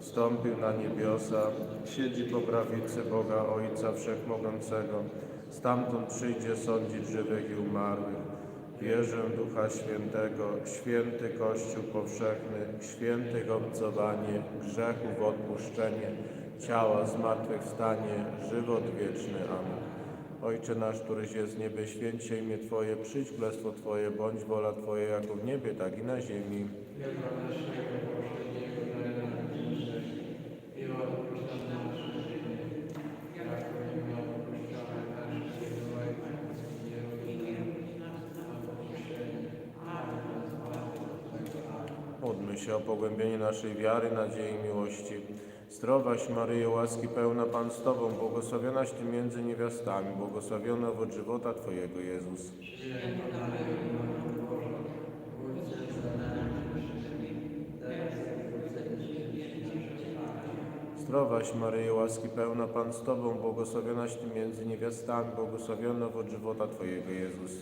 wstąpił na niebiosa, siedzi po prawicy Boga Ojca Wszechmogącego, stamtąd przyjdzie sądzić żywych i umarłych. Wierzę Ducha Świętego, święty Kościół powszechny, świętych obcowanie, grzechów odpuszczenie, ciała zmartwychwstanie, żywot wieczny. Amen. Ojcze nasz, któryś jest w niebie, święć się imię Twoje, przyjdź królestwo Twoje, bądź wola Twoja jako w niebie, tak i na ziemi. Módlmy się o pogłębienie naszej wiary, nadziei i miłości. Zdrowaś Maryjo, łaski pełna Pan z Tobą, błogosławionaś Ty między niewiastami, błogosławiony owoc żywota Twojego, Jezus. Zdrowaś Maryjo, łaski pełna Pan z Tobą, błogosławionaś Ty między niewiastami, błogosławiony owoc żywota Twojego, Jezus.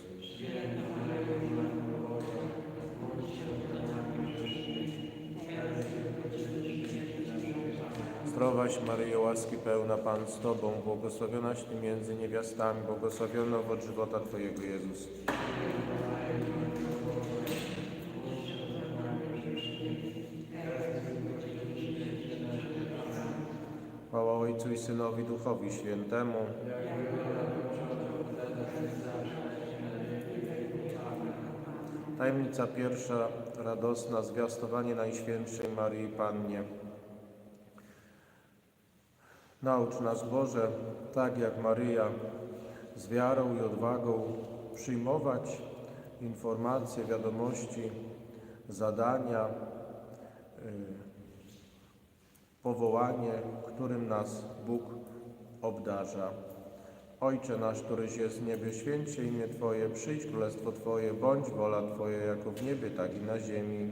Zdrowaś Maryjo, łaski pełna Pan z Tobą, błogosławionaś Ty między niewiastami, błogosławiony owoc żywota Twojego, Jezus. Chwała Ojcu i Synowi, Duchowi Świętemu. Tajemnica pierwsza, radosna, zwiastowanie Najświętszej Maryi Pannie. Naucz nas Boże, tak jak Maryja, z wiarą i odwagą przyjmować informacje, wiadomości, zadania, y, powołanie, którym nas Bóg obdarza. Ojcze nasz, któryś jest w niebie, święć się imię Twoje, przyjdź królestwo Twoje, bądź wola Twoja jako w niebie, tak i na ziemi.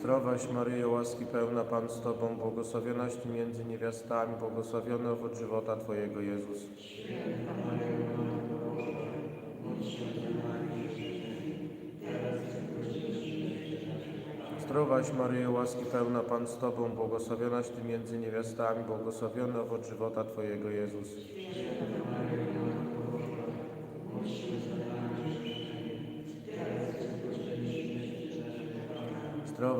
Zdrowaś Maryjo, łaski pełna Pan z Tobą, błogosławionaś Ty między niewiastami, błogosławiony owoc żywota Twojego, Jezus. Zdrowaś Maryjo, łaski pełna Pan z Tobą, błogosławionaś Ty między niewiastami, błogosławiony owoc żywota Twojego, Jezus.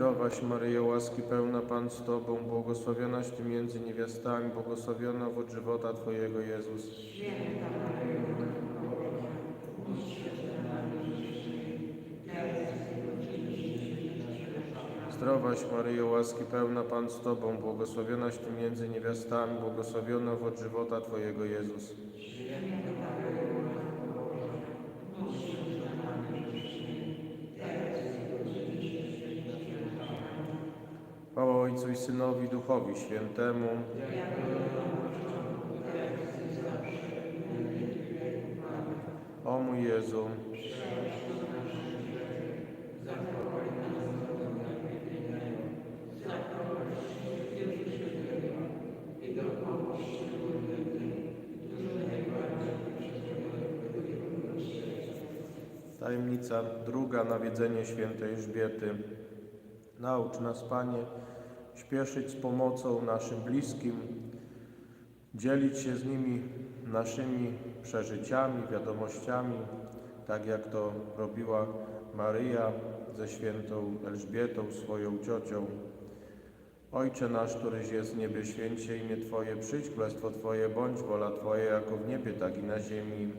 Zdrowaś Maryjo, łaski pełna Pan z Tobą, błogosławionaś Ty między niewiastami, błogosławiona owoc żywota Twojego Jezus. Zdrowaś Maryjo, łaski pełna Pan z Tobą, błogosławionaś Ty między niewiastami, błogosławiona owoc żywota Twojego Jezus. Chwała Ojcu i Synowi, Duchowi Świętemu. O mój Jezu, tajemnica druga, nawiedzenie świętej Elżbiety. Naucz nas, Panie, śpieszyć z pomocą naszym bliskim, dzielić się z nimi naszymi przeżyciami, wiadomościami, tak jak to robiła Maryja ze świętą Elżbietą, swoją ciocią. Ojcze nasz, któryś jest w niebie, święć się imię Twoje, przyjdź królestwo Twoje, bądź wola Twoja, jako w niebie, tak i na ziemi.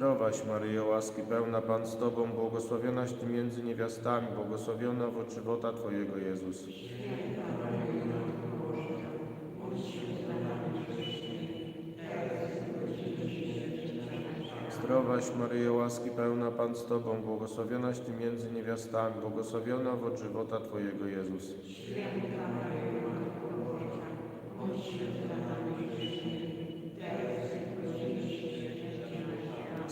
Zdrowaś Maryjo, łaski pełna Pan z Tobą, błogosławionaś Ty między niewiastami, błogosławiona owoc żywota Twojego Jezus. Zdrowaś Maryjo, łaski pełna Pan z Tobą, błogosławionaś Ty między niewiastami, błogosławiona owoc żywota Twojego Jezus.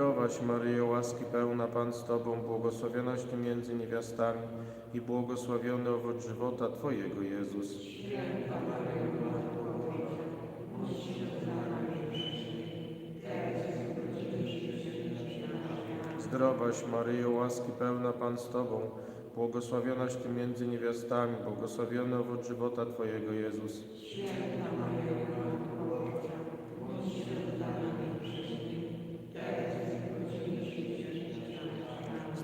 Zdrowaś Maryjo, łaski pełna Pan z Tobą, błogosławionaś Ty między niewiastami i błogosławiony owoc żywota Twojego Jezus. Zdrowaś Maryjo, łaski pełna Pan z Tobą, błogosławionaś Ty między niewiastami, błogosławiony owoc żywota Twojego Jezus.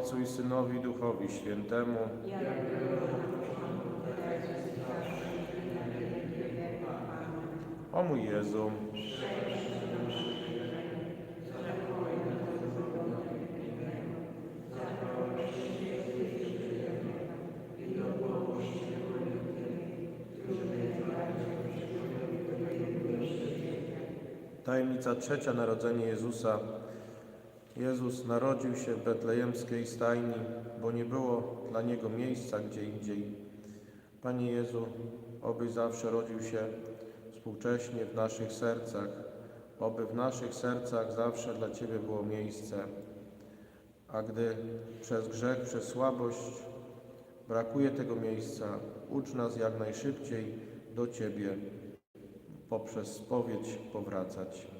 Ojcu i Synowi Duchowi Świętemu. O mój Jezu, Tajemnica trzecia, narodzenie Jezusa. Jezus narodził się w betlejemskiej stajni, bo nie było dla Niego miejsca gdzie indziej. Panie Jezu, obyś zawsze rodził się współcześnie w naszych sercach, oby w naszych sercach zawsze dla Ciebie było miejsce. A gdy przez grzech, przez słabość brakuje tego miejsca, ucz nas jak najszybciej do Ciebie poprzez spowiedź powracać.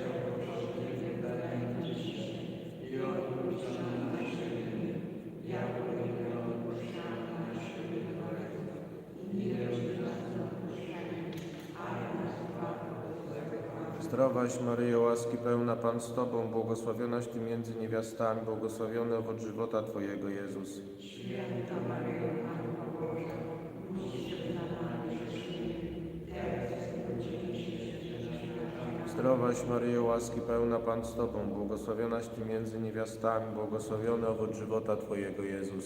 Zdrowaś Maryjo, łaski pełna Pan z Tobą, błogosławionaś Ty między niewiastami, błogosławiony owoc żywota Twojego Jezus. Zdrowaś Maryjo, łaski pełna Pan z Tobą, błogosławionaś Ty między niewiastami, błogosławiony owoc żywota Twojego Jezus.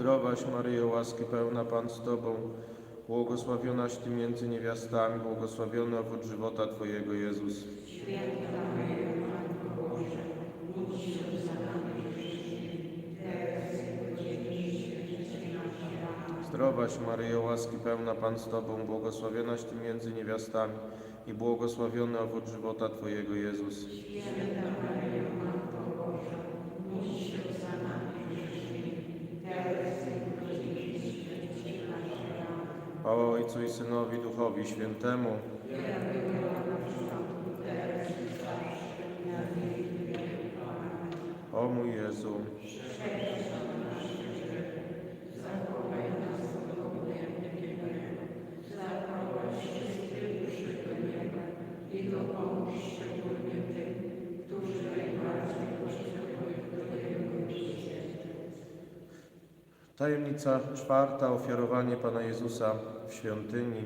Zdrowaś Maryjo, łaski pełna Pan z Tobą, błogosławionaś Ty między niewiastami, błogosławiony owoc żywota Twojego Jezus. Zdrowaś Maryjo, łaski pełna Pan z Tobą, błogosławionaś Ty między niewiastami i błogosławiony owoc żywota Twojego Jezus. Chwała Ojcu i Synowi, Duchowi Świętemu. O mój Jezu. Tajemnica czwarta, ofiarowanie Pana Jezusa w świątyni.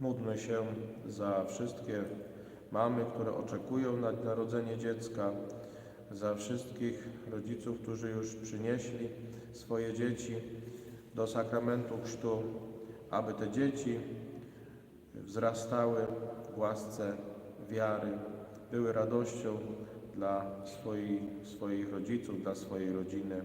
Módlmy się za wszystkie mamy, które oczekują na narodzenie dziecka, za wszystkich rodziców, którzy już przynieśli swoje dzieci do sakramentu chrztu, aby te dzieci wzrastały w łasce wiary, były radością dla swoich, swoich rodziców, dla swojej rodziny.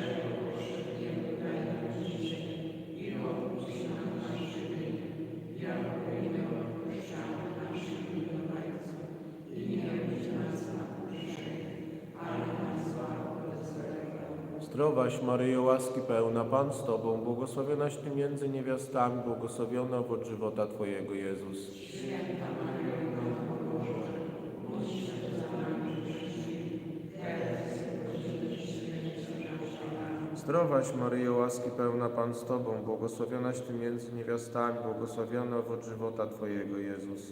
Zdrowaś Maryjo, łaski pełna, Pan z Tobą, błogosławionaś Ty między niewiastami, błogosławiony owoc żywota Twojego Jezus. Zdrowaś Maryjo, łaski pełna Pan z Tobą, błogosławionaś Ty między niewiastami, błogosławiony owoc żywota Twojego, Jezus.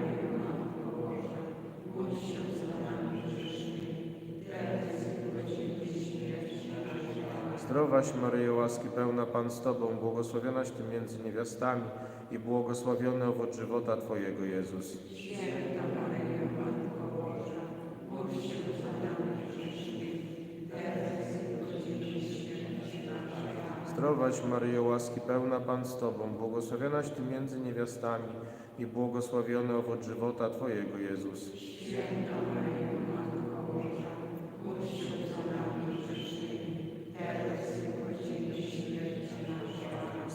Zdrowaś Maryjo, łaski pełna Pan z Tobą, błogosławionaś Ty między niewiastami i błogosławiony owoc żywota Twojego, Jezus. Zdrowaś Maryjo, łaski pełna Pan z Tobą, błogosławionaś Ty między niewiastami i błogosławiony owoc żywota Twojego, Jezus.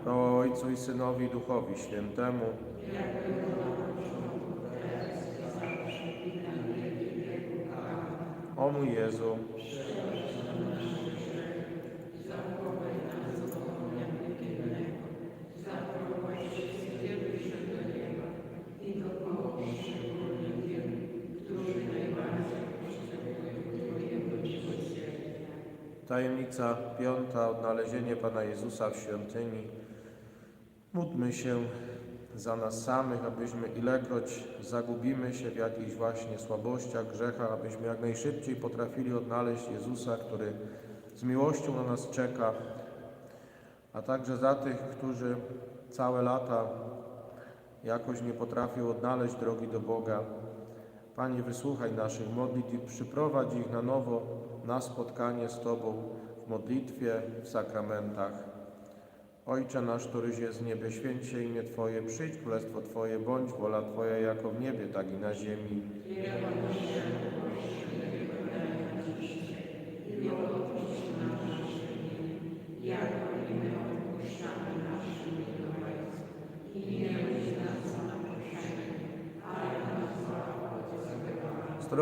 Chwała Ojcu i Synowi Duchowi Świętemu. O mój Jezu, Tajemnica piąta, odnalezienie Pana Jezusa w świątyni. Módlmy się za nas samych, abyśmy ilekroć zagubimy się w jakichś właśnie słabościach, grzechach, abyśmy jak najszybciej potrafili odnaleźć Jezusa, który z miłością na nas czeka, a także za tych, którzy całe lata jakoś nie potrafią odnaleźć drogi do Boga. Panie, wysłuchaj naszych modlitw i przyprowadź ich na nowo na spotkanie z Tobą w modlitwie, w sakramentach. Ojcze nasz, któryś jest w niebie, święć się imię Twoje, przyjdź królestwo Twoje, bądź wola Twoja jako w niebie, tak i na ziemi.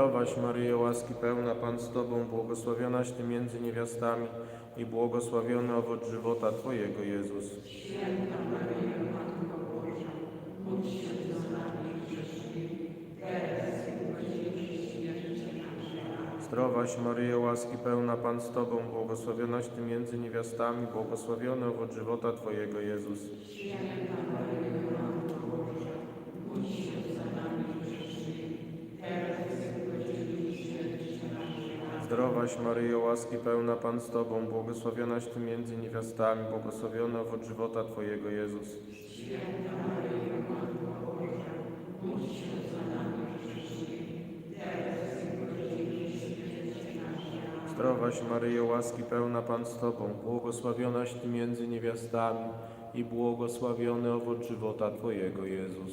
Zdrowaś Maryjo, łaski pełna, Pan z Tobą, błogosławionaś Ty między niewiastami i błogosławiony owoc żywota Twojego, Jezus. Zdrowaś Maryjo, łaski pełna, Pan z Tobą, błogosławionaś Ty między niewiastami, błogosławiony owoc żywota Twojego, Jezus. Zdrowaś Maryjo, łaski pełna, Pan z Tobą, błogosławionaś Ty między niewiastami, błogosławiony owoc żywota Twojego, Jezus. Zdrowaś Maryjo, łaski pełna, Pan z Tobą, błogosławionaś Ty między niewiastami i błogosławiony owoc żywota Twojego, Jezus.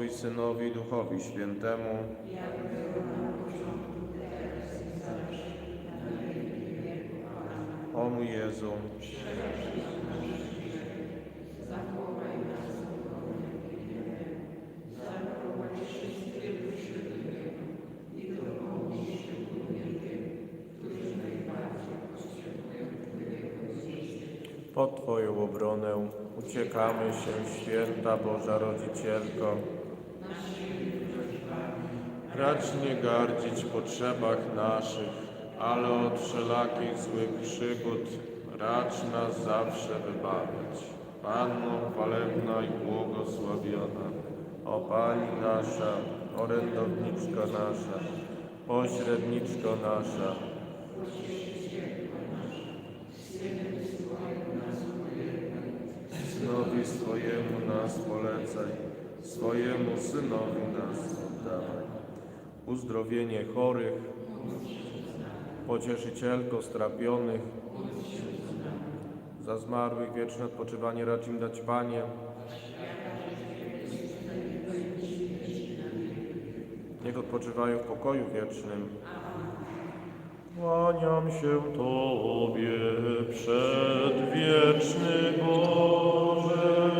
i Synowi Duchowi Świętemu. O mój Jezu. Pod Twoją obronę uciekamy się, święta Boża Rodzicielko. Racz nie gardzić potrzebach naszych, ale od wszelakich złych przygód racz nas zawsze wybawiać. Panno chwalebna i błogosławiona, o Pani nasza, orędowniczko nasza, pośredniczko nasza, Synowi swojemu nas polecaj, swojemu Synowi nas oddawaj. Uzdrowienie chorych, pocieszycielko strapionych, za zmarłych wieczne odpoczywanie racz im dać Panie. Niech odpoczywają w pokoju wiecznym. Kłaniam się Tobie, przedwieczny Boże,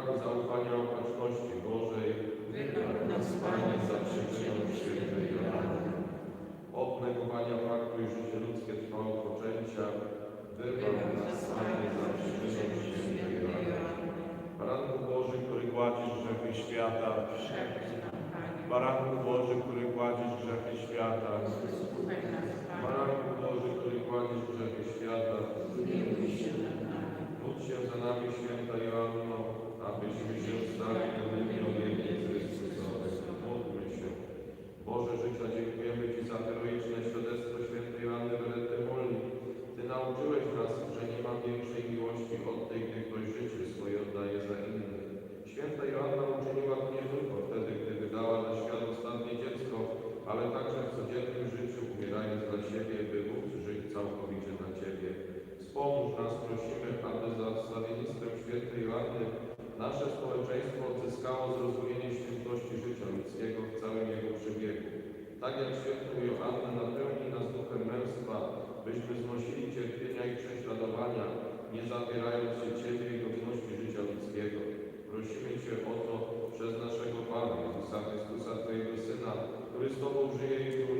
braku zaufania opatrzności Bożej, wypraw nas Panie za przyczyną świętej Jolany. Od negowania faktu, iż życie ludzkie trwa od poczęcia, wypraw nas Panie za przyczyną świętej Jolany. Baranku Boży, który gładzisz grzechy świata, Baranku Boży, który gładzisz grzechy świata, Baranku Boży, który gładzisz grzechy świata, Módl się za nami, święta Joanno abyśmy się stali pełnymi obietnic Chrystusowych. Módlmy się. Boże życia, dziękujemy Ci za heroiczne świadectwo świętej Joanny Beretty Molni. Ty nauczyłeś nas, że nie ma większej miłości od tej, gdy ktoś życie swoje oddaje za innych. Święta Joanna uczyniła to nie tylko wtedy, gdy wydała na świat ostatnie dziecko, ale także w codziennym życiu, umierając dla siebie, by móc żyć całkowicie dla Ciebie. Wspomóż nas, prosimy, aby za wstawiennictwem świętej Joanny nasze społeczeństwo odzyskało zrozumienie świętości życia ludzkiego w całym jego przebiegu. Tak jak świętą Joannę napełni nas duchem męstwa, byśmy znosili cierpienia i prześladowania, nie zabierając się Ciebie i godności życia ludzkiego. Prosimy Cię o to przez naszego Pana Jezusa Chrystusa, Twojego Syna, który z Tobą żyje i króluje